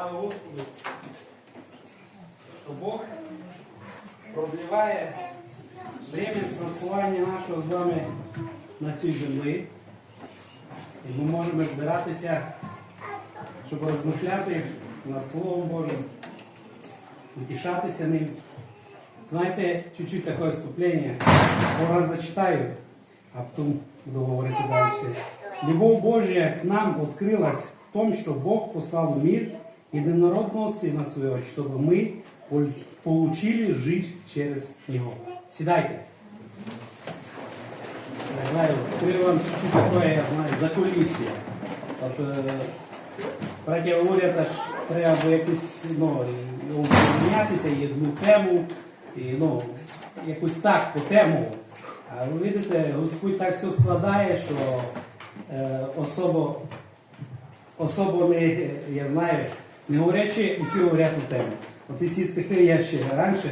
Слава Господу, що Бог продліває время спрацювання нашого з вами на цій землі. І ми можемо збиратися, щоб розмишляти над Словом Божим, утішатися ним. Знаєте, чуть-чуть таке вступлення. Раз зачитаю, а потом буду говорить дальше. Любовь Божья к нам открылась в том, что Бог послал в мир единородного Сына Своего, чтобы мы пол- получили жизнь через Него. Седайте. Я знаю, открою вам чуть-чуть такое, я знаю, закулисье. От, е, братья говорять, аж треба було якось ну, і обмінятися і одну тему, і ну, якось так по тему. А ви видите, Господь так все складає, що е, особо, особо не, я знаю, не говорячи, усі говорять у тему. От ці стихи я ще раніше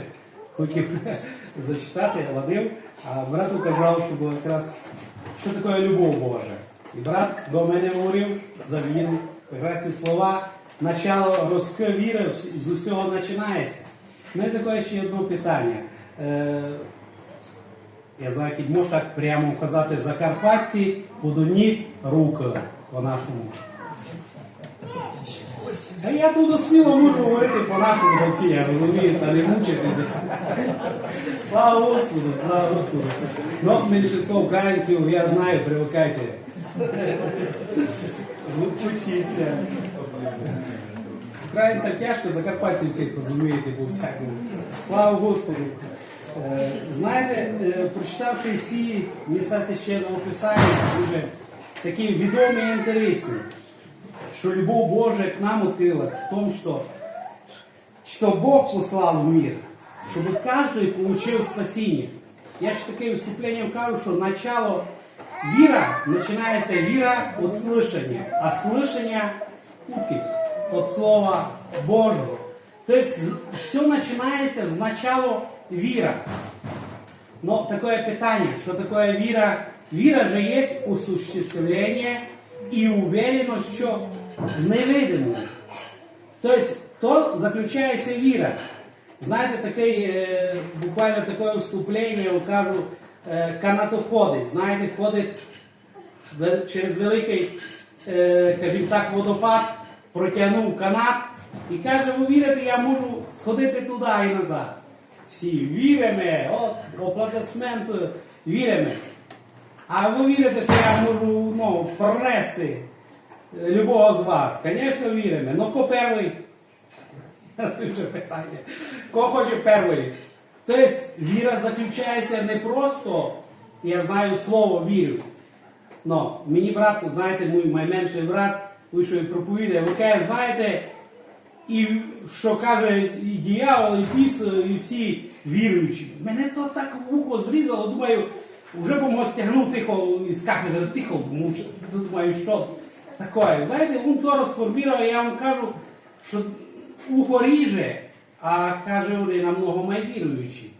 хотів зачитати, ладив, а брат казав, що було якраз що таке любов Божа. І брат до мене говорив за віру, прекрасні слова. Начало ростка віри з усього починається. У мене таке ще одне питання. Е, я знаю, як можна так прямо казати, Закарпатці подоніть руки по-нашому. А я тут сміло можу говорити по-нашому доці, я розумію, та не мучитися. Слава Господу, слава Господу. Ну, меншинство українців, я знаю, привикайте. Учіться. Українцям тяжко, закарпатців всіх розумієте по всякому. Слава Господу. Е, Знаєте, е, прочитавши всі міста священного писання, дуже такі відомі і інтересні, що любов Божия к нам открылась в том, что, что Бог послал в мир, чтобы каждый получил спасение. Я же такое выступление кажу, что начало вера, начинается вера от слышания, а слышание утки, от Слова Божьего. То есть все начинается с начала вера. Но такое питание, что такое вера? Вера же есть осуществление и уверенность, что невидимо. То есть, то заключається віра. Знаєте, таке, буквально таке вступлення, я кажу, е, канатоходець. Знаєте, ходить через великий, е, скажімо так, водопад, протягнув канат і каже, ви вірите, я можу сходити туди і назад. Всі віримо, от, аплодисменти, віримо. А ви вірите, що я можу ну, пронести е, любого з вас? Звісно, віримо. Ну, ко перший? Дуже питання. Кого хоче перший? Тобто, віра заключається не просто, я знаю слово вірю. Но мені брат, знаєте, мій найменший брат, вийшов і проповідає, ви каже, знаєте, і що каже і діявол, і піс, і всі віруючі. Мене то так вухо зрізало, думаю, вже б стягнув тихо із кафедри, тихо, муч- думаю, що таке. Знаєте, він то розформував, я вам кажу, що ухо ріже, а каже, вони намного майвіруючі.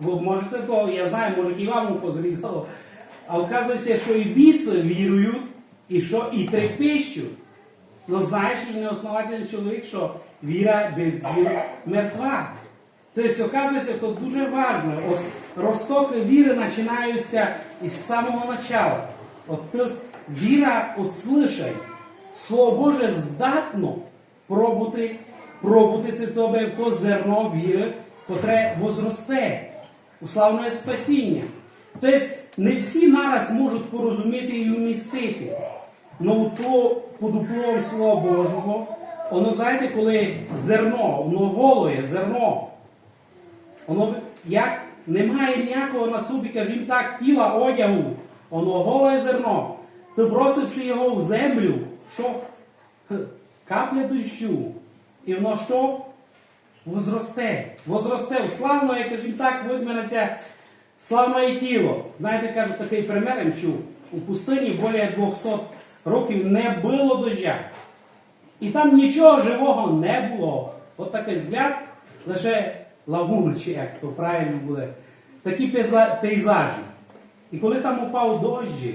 Бо можете то, я знаю, може і вам ухо зрізало. А оказується, що і біси вірують, і що і трепещуть. Ну знаєш ли неосновательний чоловік, що віра без діл мертва. Тобто, оказується, то дуже важливо. Ростоки віри починаються із самого начала. От віра от слишань. Слово Боже здатно пробути, пробути тебе в то зерно віри, котре возросте у славне спасіння. Тобто не всі нараз можуть порозуміти і вмістити. Ну то під уплом Слова Божого, воно знаєте, коли зерно, воно голе, зерно, воно як немає ніякого на собі, скажімо так, тіла одягу, воно голе зерно. То бросивши його в землю, що капля дощу, і воно що? Возросте. Возросте. Славно, як кажімо так, це славне тіло. Знаєте, кажуть, такий пример я чув. У пустині більше 200 років не було дождя. І там нічого живого не було. От такий взгляд, лише лагуна, чи як то правильно буде. Такі пейзажі. І коли там упав дощі,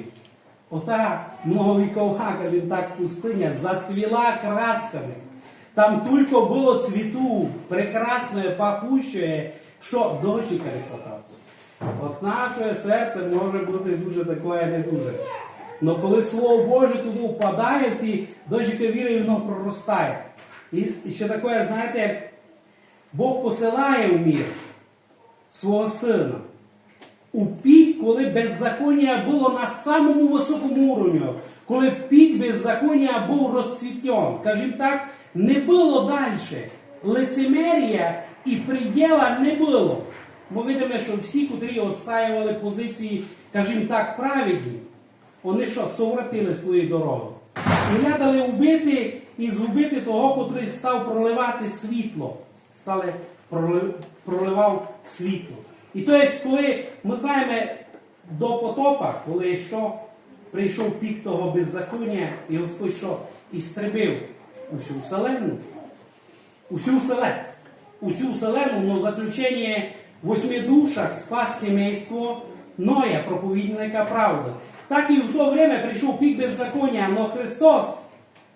ота многовікова, скажімо так, пустиня зацвіла красками. там тільки було цвіту, прекрасне, пахуще, що дощика не хватало. От наше серце може бути дуже таке, не дуже. Но коли Слово Боже туди впадає, ти дощика віри воно проростає. І ще таке, знаєте, Бог посилає в мір свого сина. У пік, коли беззаконня було на самому високому уровні, коли пік беззаконня був розцвітен, скажімо так, не було далі. Лицемерія і приділа не було. Ми видимо, що всі, котрі відстаювали позиції, скажімо так, праведні, вони що, совратили свої дороги. І рядали вбити і згубити того, котрий став проливати світло. Стали пролив- проливав світло. І то є, коли ми знаємо до потопа, але що прийшов пік того беззаконня, і Господь що істребив усю вселенну, усю вселенну, усю вселенну, но заключення в восьми душах спас сімейство Ноя, проповідника правди. Так і в то время прийшов пік беззаконня, но Христос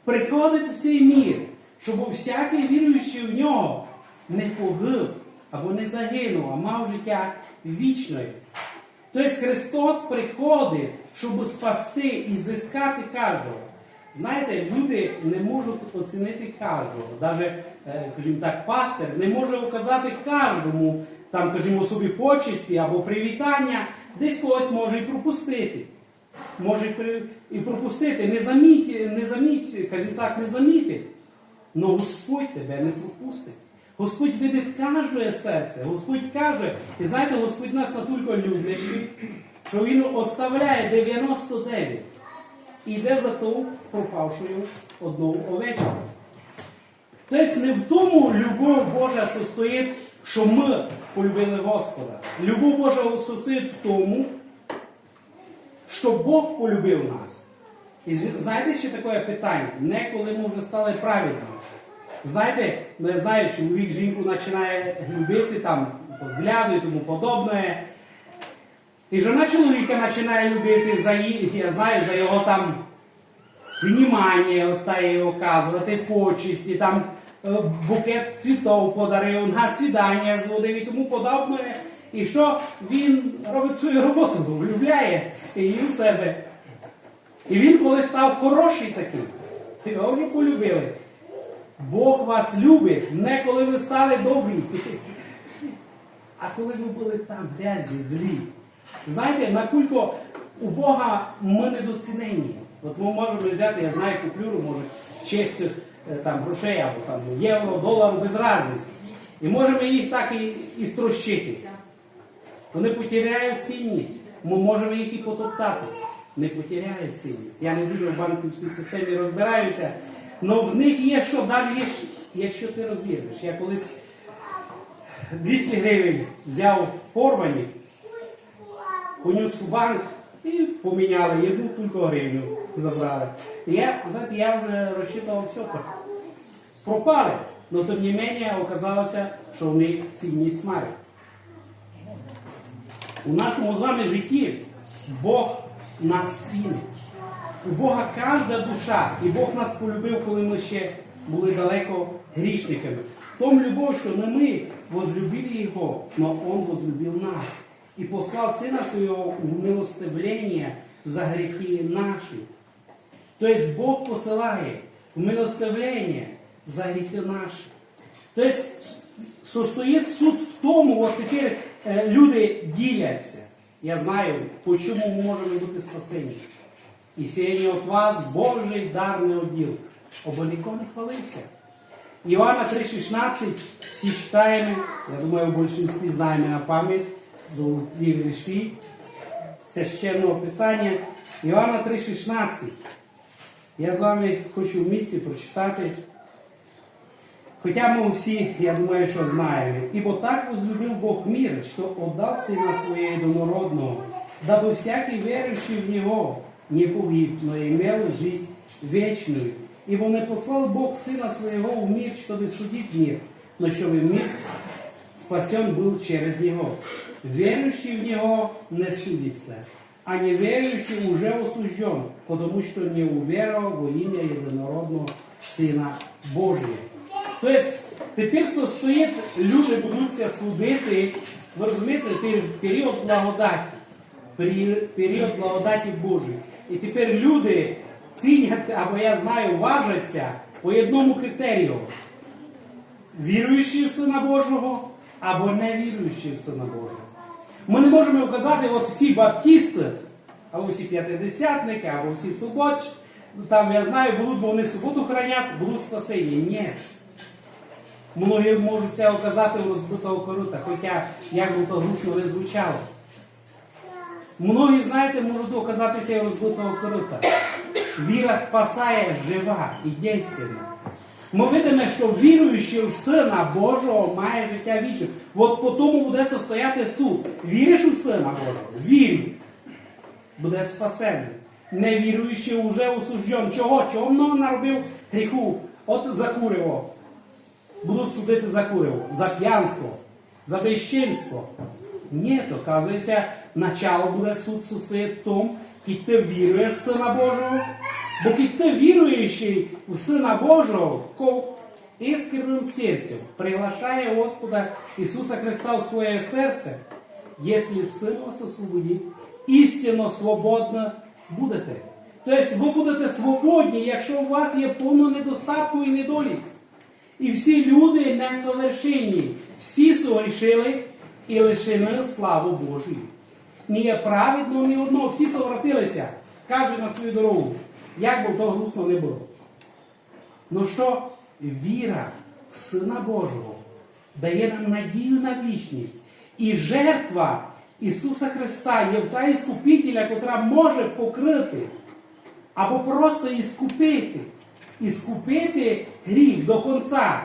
приходить в цей мір, щоб всякий віруючий в нього не погиб або не загинув, а мав життя вічне. Тобто Христос приходить, щоб спасти і зискати кожного. Знаєте, люди не можуть оцінити кожного. Навіть, кажімо так, пастир не може указати кожному, там, кажімо, собі почесті або привітання, десь когось може і пропустити. Може і пропустити, не заміть, не заміть, кажімо так, не замітить. Но Господь тебе не пропустить. Господь видить кожне серце. Господь каже, і знаєте, Господь нас настільки люблячий, що Він оставляє 99 і йде за ту пропавшою одну овечку. Тобто не в тому любов Божа состоїть, що ми полюбили Господа. Любов Божа состоїть в тому, що Бог полюбив нас. І знаєте ще таке питання? Не коли ми вже стали праведні. Знаєте, я знаю, чоловік жінку починає любити там взгляду і тому подобне. І жона чоловіка починає любити за її, я знаю, за його там внимание стає оказувати, почесті, там е, букет цвітов подарив, на свідання зводив і тому подобне. І що він робить свою роботу, влюбляє її в себе. І він, коли став хороший такий, його вже полюбили. Бог вас любить не коли ви стали добрі, а коли ви були там грязні, злі. Знаєте, накільки у Бога ми недоцінені. От ми можемо взяти, я знаю, куплюру, може, чеських е, там, грошей або там, євро, долару, без різниці. І можемо їх так і, і строщити. Вони потеряють цінність. Ми можемо їх і потоптати. Не потеряють цінність. Я не дуже в банківській системі розбираюся. Але в них є що, навіть є, якщо ти розірвеш. Я колись 200 гривень взяв порвані, поніс в банк і поміняли одну тільки гривню забрали. І я, знаєте, я вже розчитував все. Пропали. Але тим не менше оказалося, що вони цінність мають. У нашому з вами житті Бог нас цінить. У Бога кожна душа, і Бог нас полюбив, коли ми ще були далеко грішниками. В тому любов, що не ми возлюбили Його, но Он возлюбил нас. І послав Сина Своего в милостивлення за гріхи наші. Тобто Бог посилає в милостивлення за гріхи наші. Тобто состоїть суд в тому, от тепер е, люди діляться. Я знаю, по чому ми можемо бути спасені. І сіяння от вас Божий дар не оділ, або ніхто не хвалився. Іоанна 3,16 всі читаємо, я думаю, в більшості знаємо на пам'ять, золоті грішки, священного писання. Іоанна 3,16. Я з вами хочу в місці прочитати. Хоча ми всі, я думаю, що знаємо. Ибо так возлюбил Бог мир, что отдал Сына Своего Единородного, дабы всякий верующий в Него не погиб, но имел жизнь вечную. Ибо не послал Бог Сына Своего в мир, чтобы судить мир, но чтобы мир спасен был через Него. Верующий в Него не судится, а неверующий уже осужден, потому что не уверовал во имя Единородного Сына Божия. Тобто тепер стоїть, люди будуться судити, ви розумієте, пер- період благодаті. Пері- Період благодаті Божої. І тепер люди цінять, або я знаю, важаться по одному критерію. Віруючий в Сина Божого або не віруючий в Сина Божого. Ми не можемо вказати, от всі баптісти, або всі п'ятидесятники, або всі суботч, там я знаю, будуть, бо вони суботу хранять, будуть спасені. Ні. Многі можуть це оказати у розбитого корута, хоча як би то грустно не звучало. Многі, знаєте, можуть оказатися розбитого корута. Віра спасає жива і дійственна. Ми видимо, що віруючий в Сина Божого має життя вічне. От по тому буде состояти суд. Віриш у Сина Божого? Вірю. Буде спасений. Невіруючий вже осуджен. Чого? Чого много наробив гріху? От за куриво. Будуть судити за куриво, за п'янство, за безчинство. Ні, то казується, начало буде суд состоїть в тому, коли ти віруєш в Сина Божого, бо коли ти віруючий в Сина Божого, ко іскренним серцем приглашає Господа Ісуса Христа в своє серце, якщо Син вас освободить, істинно свободно будете. Тобто ви будете свободні, якщо у вас є повно недостатку і недолік. І всі люди несовершенні, всі согрішили і лишили славу Божої. Ні є праведно, ні одного, всі совратилися, каже на свою дорогу, як би то грустно не було. Ну що, віра в Сина Божого дає нам надію на вічність. І жертва Ісуса Христа є та іскупителя, котра може покрити або просто іскупити. Іскупити гріх до кінця.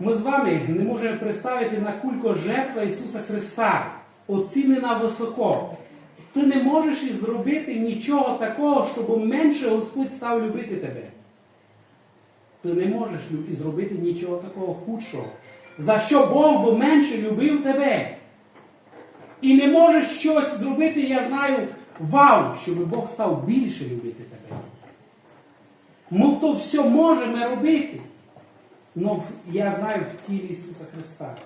Ми з вами не можемо представити на кулько жертва Ісуса Христа, оцінена високо. Ти не можеш і зробити нічого такого, щоб менше Господь став любити тебе. Ти не можеш і зробити нічого такого худшого, за що Бог би менше любив тебе. І не можеш щось зробити, я знаю, вау, щоб Бог став більше любити тебе. Ми то все можемо робити. Но я знаю в тілі Ісуса Христа.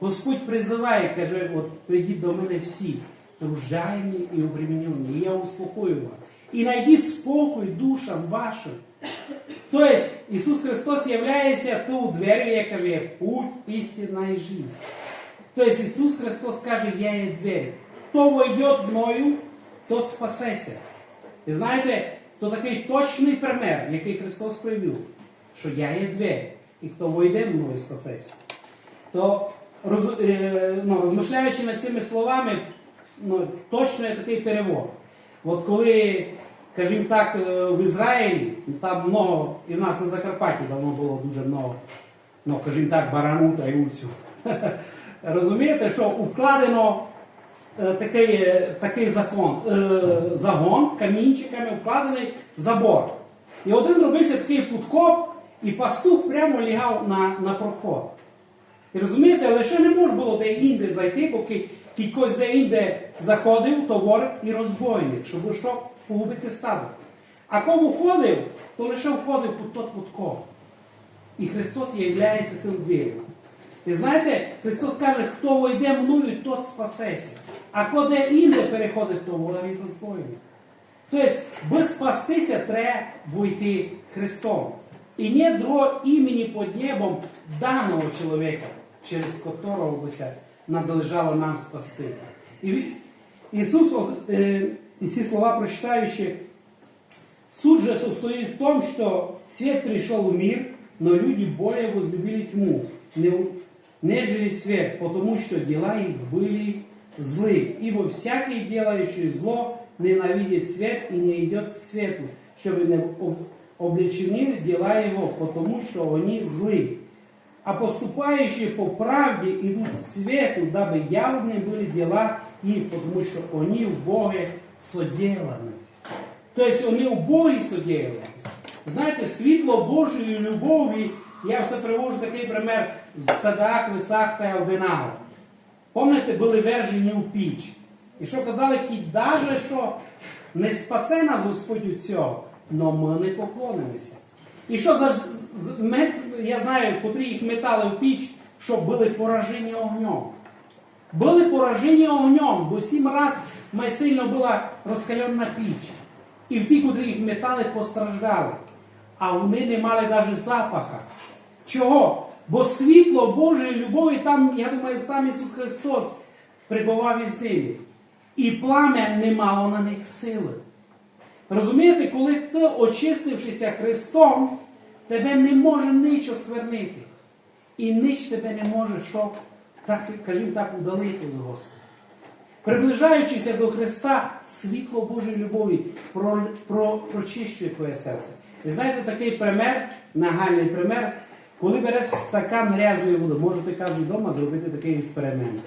Господь призиває, каже, от прийдіть до мене всі, труждайні і обременені, і я успокою вас. І знайдіть спокій душам вашим. Тобто Ісус Христос являється ту дверю, як каже, путь, істина і життя. Тобто Ісус Христос каже, я є двері. Хто войде мною, тот спасеться. І знаєте, то такий точний пример, який Христос привів, що я є двері, і хто войде мною спасеться. То роз, е, ну, розмишляючи над цими словами, ну, точно є такий перевод. От коли, скажімо так, е, в Ізраїлі, там много, і в нас на Закарпатті давно було дуже много, ну, скажімо так, барану та юцю. Розумієте, що укладено е, такий, такий закон, загон камінчиками вкладений забор. І один робився такий путкоп, і пастух прямо лягав на, на проход. І розумієте, лише не можна було де інде зайти, поки кількось де інде заходив, то вор і розбойник, щоб що погубити стадо. А кого входив, то лише входив під тот путкоп. І Христос являється тим двір'ям. І знаєте, Христос каже, хто войде мною, тот спасеться. А коли інде переходить, то від розбойник. Тобто, без спастися треба войти Христом. І нет другого імені під небом даного чоловіка, через которого би ся надлежало нам спасти. І ві- Ісус, от, е, і ці слова прочитаючи, Суд же состоит в том, что свет пришел в мир, но люди более возлюбили тьму, не- нежели свет, потому что дела их были злы. Ибо всякий, делающий зло, ненавидит свет и не идет к свету, чтобы не об- обличены дела его, потому что они злы. А поступающие по правде идут к свету, дабы явны были дела их, потому что они в Боге соделаны. Тобто вони в Богі содіяли. Знаєте, світло Божої любові, я все привожу такий пример з садах, висах та одинаго. Пам'ятаєте, були вержені у піч. І що казали, даже що не спасе нас Господь від цього, но ми не поклонимося. І що за ж- я знаю, котрі їх метали в піч, щоб були поражені огнем. Були поражені огнем, бо сім раз май сильно була розкальонна піч. І в ті, котрі їх метали, постраждали. А вони не мали навіть запаха. Чого? Бо світло Божої любові там, я думаю, сам Ісус Христос прибував із ними. І пламя не мало на них сили. Розумієте, коли ти, очистившися Христом, тебе не може нічого сквернити. І ніч тебе не може, що, так, кажімо так, удалити від Господа. Приближаючися до Христа, світло Божої любові про, про, прочищує твоє серце. І знаєте, такий пример, нагальний пример, коли береш стакан грязної води, можете кожен вдома зробити такий експеримент.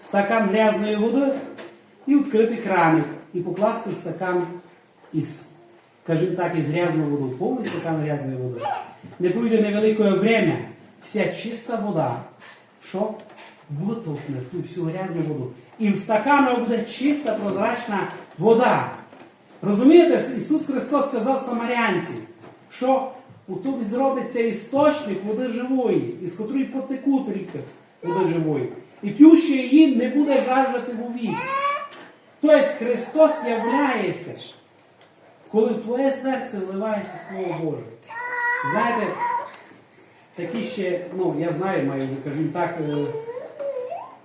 Стакан грязної води і відкрити краник, і покласти стакан із, скажімо так, із грязної води, повний стакан грязної води. Не пройде невелике время, вся чиста вода, що витовкне ту всю грязну воду. І в стакану буде чиста прозрачна вода. Розумієте, Ісус Христос сказав самарянці, що у тобі зробиться істочник води живої, із котрої потекуть ріки води живої. І п'ющий її не буде жаждати вовік. Тобто Христос являється, коли в твоє серце вливається Слово Боже. Знаєте, такі ще, ну, я знаю, маю, скажімо так, е,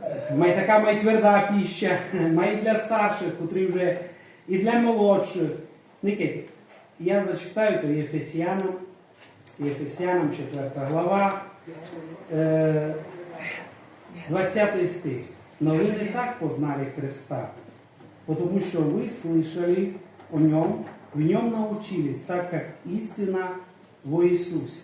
е, має така має тверда піща, має для старших, котрі вже і для молодших. Никити, я зачитаю то Єфесянам, Єфесянам 4 глава, е, 20 стих. Но ви не так познали Христа, потому что вы слышали о нем, в нем научились, так как истина в Иисусе.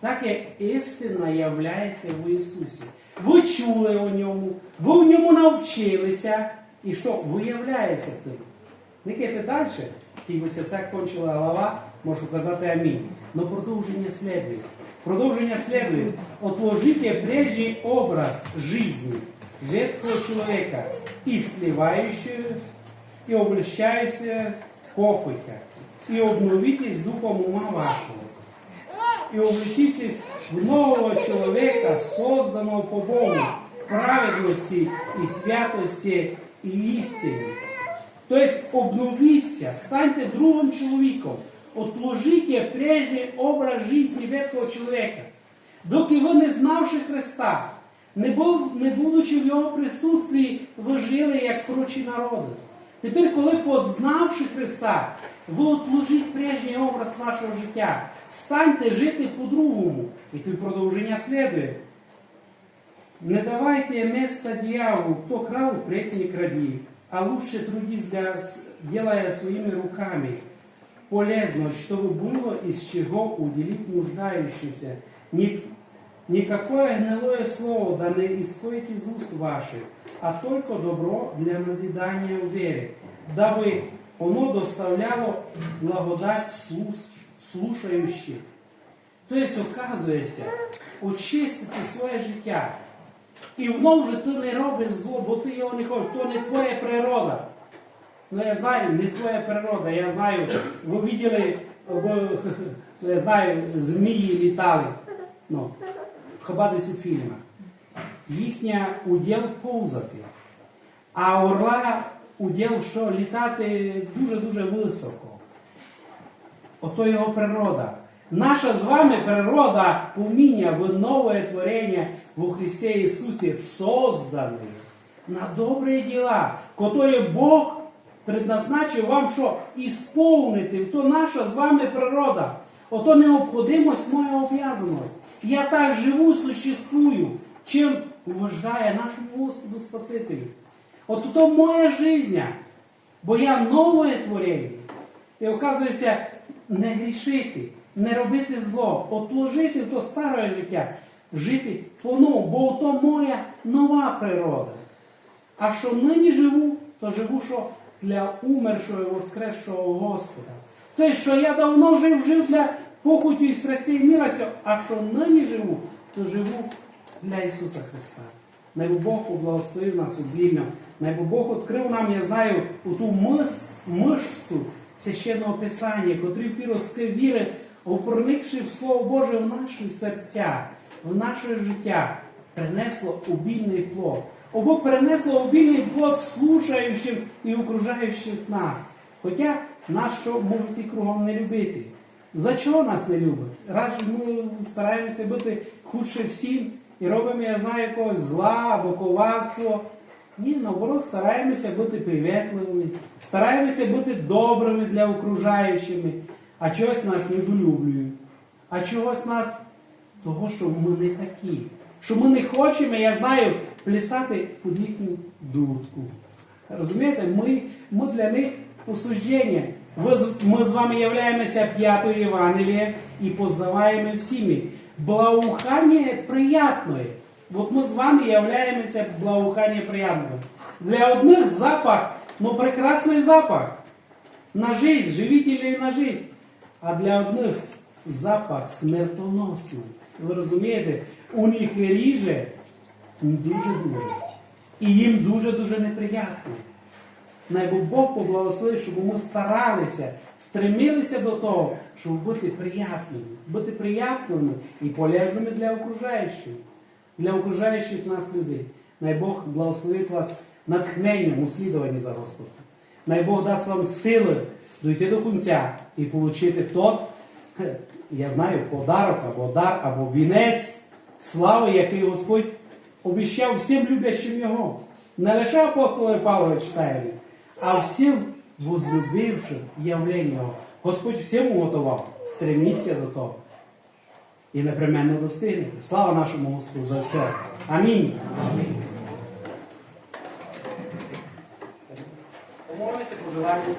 Так як істина являється в Ісусі. Ви чули о ньому, ви в ньому навчилися, і що виявляється тим. Никайте далі, якби так кончила голова, можу казати амінь. Но продовження слідує. Продовження слідує. Отложите прежний образ жизни ветхого человека, и сливающего, и облещающего похотя, и обновитесь духом ума вашего и увлечитесь в нового человека, созданного по Богу, праведности и святости и истины. То есть обновіться, станьте другим чоловіком, отложите прежній образ життя ветхого чоловіка. Доки ви не знавши Христа, не будучи в Його присутстві, ви жили як прочі народи. Тепер, коли познавши Христа, ви отложіть прежній образ вашого життя. Станьте жити по-другому. І тут продовження слідує. Не давайте места дьяволу, кто крал, впредь не кради, а лучше трудись, для, делая своими руками полезно, чтобы было из чего уделить нуждающимся. Никакое гнилое слово да не исходит из уст ваших, а только добро для назидания в вере, дабы оно доставляло благодать слус- слушающих. Тобто, оказується, очистити своє життя. І воно вже ти не робиш зло, бо ти його не хочеш, то не твоя природа. Ну я знаю, не твоя природа. Я знаю, ви бачили, ви, ну, я знаю, змії літали. Ну, у фільмах. Їхня уділ повзати. А орла уділ, що літати дуже-дуже високо. Ото його природа. Наша з вами природа, уміння в нове творення во Христе Ісусі создані на добрі діла, які Бог предназначив вам, що ісповнити. То наша з вами природа. Ото необходимость, моя обов'язаність. Я так живу, существую, чим вважає нашому Господу Спасителю. От то моя життя, бо я нове творення. І оказується, не грішити, не робити зло, отложити то старе життя, жити по-новому, бо то моя нова природа. А що нині живу, то живу що для умершого і воскресшого Господа. Тобто, що я давно жив, жив для похоті і страстей міра сього, а що нині живу, то живу для Ісуса Христа. Най Бог благословив нас обільно, най Бог відкрив нам, я знаю, у ту мишцю священного Писання, котрі ті ростки віри проникши в Слово Боже в наші серця, в наше життя, принесло обільний плод. Або принесло обільний плод слушаючим і окружаючих нас. Хоча нас що можуть і кругом не любити. За чого нас не люблять? Раз ми стараємося бути худше всім і робимо, я знаю, якогось зла або коварство. Ні, наоборот, стараємося бути привітливими, стараємося бути добрими для окружаючими, а чогось нас недолюблюють. А чогось нас того, що ми не такі. Що ми не хочемо, я знаю, плясати під їхню дудку. Розумієте, ми, ми для них осуждення. Ми з вами являємося п'ятою Євангелієм і познаваємо всіми. Благоухання приятное. Вот ми з вами являємося благоухання приятного. Для одних запах, ну прекрасний запах. На жизнь, живителі на жизнь. А для одних запах смертоносний. Ви розумієте, у них ріже дуже-дуже. І їм дуже-дуже неприємно. Найбо Бог поблагословив, щоб ми старалися, стремилися до того, щоб бути приятними, бути приятними і полезними для окружаючих, для окружаючих нас людей. Най Бог благословить вас натхненням у слідуванні за Господом. Най Бог дасть вам сили дойти до кінця і отримати тот, я знаю, подарок або дар, або вінець слави, який Господь обіщав всім любящим Його. Не лише апостоли Павла читає, а всім возлюбившим явлення Його. Господь всім готував. Стреміться до того. І непременно достигнете. Слава нашому Господу за все. Амінь. Помолимося по желанню.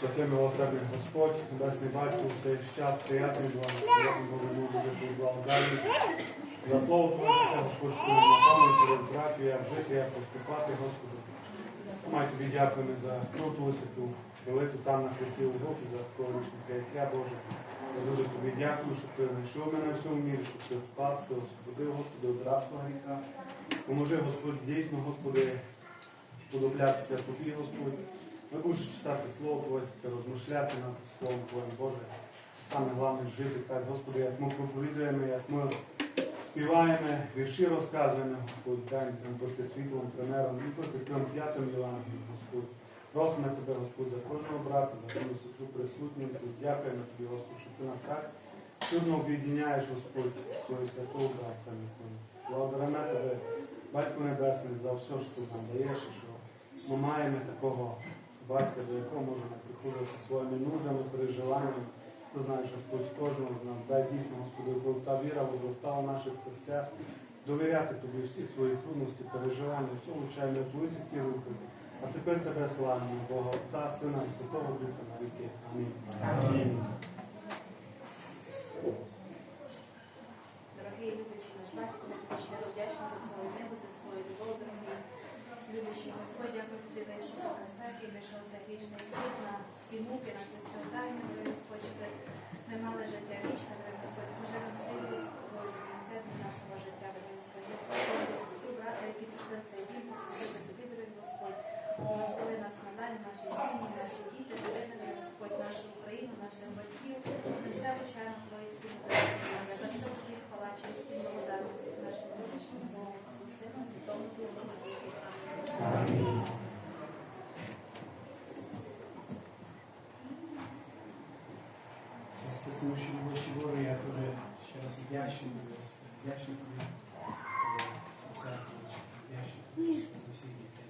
Святий милосердний Господь, Небесний Батько, в цей час приятний з вами, приятний Богу дуже благоданий. За слово Твоє, що через братію, як жити, як поступати, Господи. Май тобі дякуємо за круту висоту, велику там на хресті у Богу, за скорішника, як я Боже. Я дуже тобі дякую, що ти знайшов мене в цьому мірі, щоб ти спас, ти освободив, Господи, від рабства гріха. Поможи, Господь, дійсно, Господи, подоблятися тобі, Господь. Ми будеш читати Слово Твоє, розмишляти над Словом Твоїм, Боже. Саме головне жити так, Господи, як ми проповідуємо, як ми співаємо, вірші розказуємо, нам бути світлом, тренером, і бути тим п'ятим Євангелієм, Господь. Просимо Тебе, Господь, за кожного брата, за кожну сестру присутню. Дякуємо Тобі, Господь, що Ти нас так чудно об'єднаєш, Господь, свою святого брата. Благодаримо Тебе, Батько Небесний, за все, що ти нам даєш, що ми маємо такого батька, до якого можемо приходити своїми нуждами, переживаннями. Ти знаєш, Господь, кожного з нас, дай дійсно, Господи, та віра возростала в наших серцях, довіряти Тобі всі свої трудності, переживання, все влучаємо в Твої святі руки. А тепер Тебе славимо, Бога Отця, Сина і Святого Духа на віки. Амінь. Амінь. Дорогий любячий наш батько, ми щиро вдячні за твою небо, за твою любов. Любячий Господь, дякую тобі за Ісуса Христа, який прийшов цей вічний світ на ці муки, на ці страждання, щоб ми мали життя вічне, Господь, може нам сили до кінця до нашого життя, до Господь. Сестру, брата, які прийшли в цей вік, послужити тобі, дорогий Господь. Благослови нас надалі, наші сім'ї, наші діти, дороги, дорогий Господь, нашу Україну, наших батьків. Ми все вчаємо твої спільні За все тобі хвала, честь і благодарність нашому любичному Богу, Сину, Святому Духу. Амінь. Спасибо, Божі Боже, я дуже ще раз вдячний, Тобі за вдячний тобі за всіх дітей,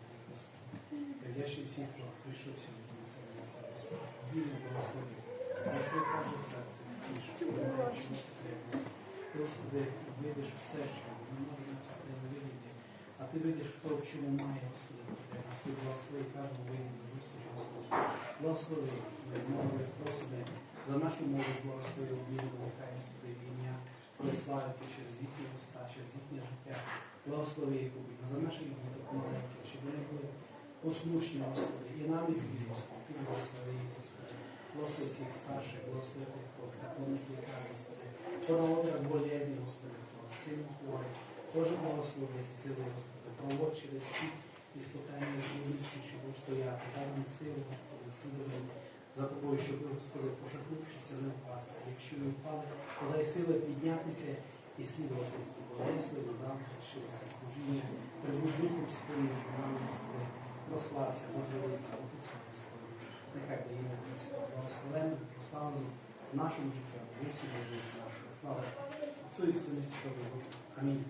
вдячний всім, хто прийшов сьогодні на це місце, Вільно благослови. Благослови просимо за нашу мову благослови обміну, нехай Господи, прославиться через їхні уста, через їхнє життя. Благослови їх обійми, за наших діток маленьких, щоб вони були послушні, Господи, і нам і тобі, ти благослови їх, Господи. Благослови всіх старших, благослови тих, хто приклонить ліка, Господи. Проводять болезні, Господи, хто сильно хворий. Боже благослови, зціли, Господи, проводь через всі іспитання трудності, щоб устояти. Дай нам сили, Господи, ці дороги. За тобою, щоб Господи, пошатнувшися, не впасти. Якщо ми впали, подай сили піднятися і слідувати за тобою. Дай сили нам ширися служіння, прибудь духом святим Господи, прослався, дозволиться, отуться, Господи. Нехай дає ім'я Христа, благословенним, прославленим житті, в усі наші. Слава Отцю і Сину Святому Духу. Амінь.